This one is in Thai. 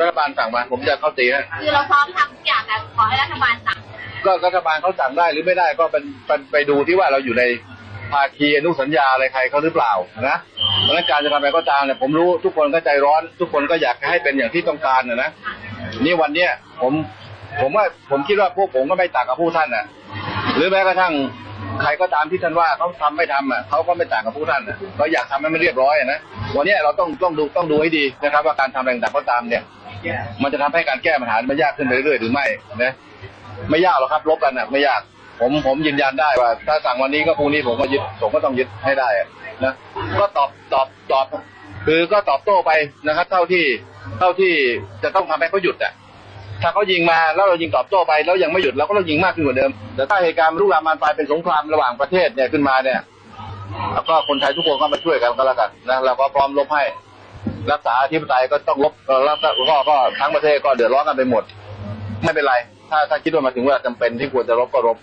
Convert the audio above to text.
รัฐบาลสั่งมาผมจะเข้าตีฮะคือเราพร้อมทำทุกอย่างแต่ขอให้รัฐบาลสั่งก็รัฐบาลเขาสั่งได้หรือไม่ได้ก็เป็นเป็นไปดูที่ว่าเราอยู่ในภาคีอนุสัญญาอะไรใครเขาหรือเปล่านะเพราะฉะนั้นการจะทำอะไรก็ตามเนี่ยผมรู้ทุกคนก็ใจร้อน ทุกคนก็อยากให้เป็นอย่างที่ต้องการนะนะนี่วันเนี้ยผมผมว่าผมคิดว่าพวกผมก็ไม่ต่างกับผู้ท่านน่ะ หรือแม้กระทั่งใครก็ตามที่ท่านว่าเขาทำไม่ทำอะเขาก็ไม่ต่างกับผู้ท่านอะเขาอยากทำให้มันเรียบร้อยอะนะวันเนี้ยเราต้องต้องดูต้องดูให้ดีนะครับ ว่าการทำอะไรต่างๆก็ตามเนี่ย มันจะทำให้การแก้ปัญหามันยากขึ้นไปเรื่อยๆหรือไม่นะไม่ยากหรอกครับลบกันอะ ไม่ยากผมผมยืนยันได้ว่า ถ้าสั่งวันนี้ก็พรุ่งนี้ผมก็ยึดผมก็ต้องยึดให้ได้นะก็ตอบตอบตอบ คือก็ตอบโต้ไปนะครับ เท่าที่เท่าที่จะต้องทำให้เขาหยุดอะถ้าเขายิงมาแล้วเรายิงตอบโต้ไปแล้วยังไม่หยุดเราก็ต้องยิงมากขึ้นกว่าเดิม แต่ถ้าเหตุการณ์ลุกลามบานปลายเป็นสงครามระหว่างประเทศเนี่ยขึ้นมาเนี่ยแล้วก็คนไทยทุกคนก็มาช่วยกันก็แล้วกันนะเราก็พร้อมลบให้ รักษาอธิปไตยก็ต้องลบแล้วก็ก็ก็ทั้งประเทศก็เดือดร้อนกันไปหมด ไม่เป็นไร ถ้าถ้าคิดว่ามาถึงเวลาจำเป็นที่ควรจะลบก็ลบ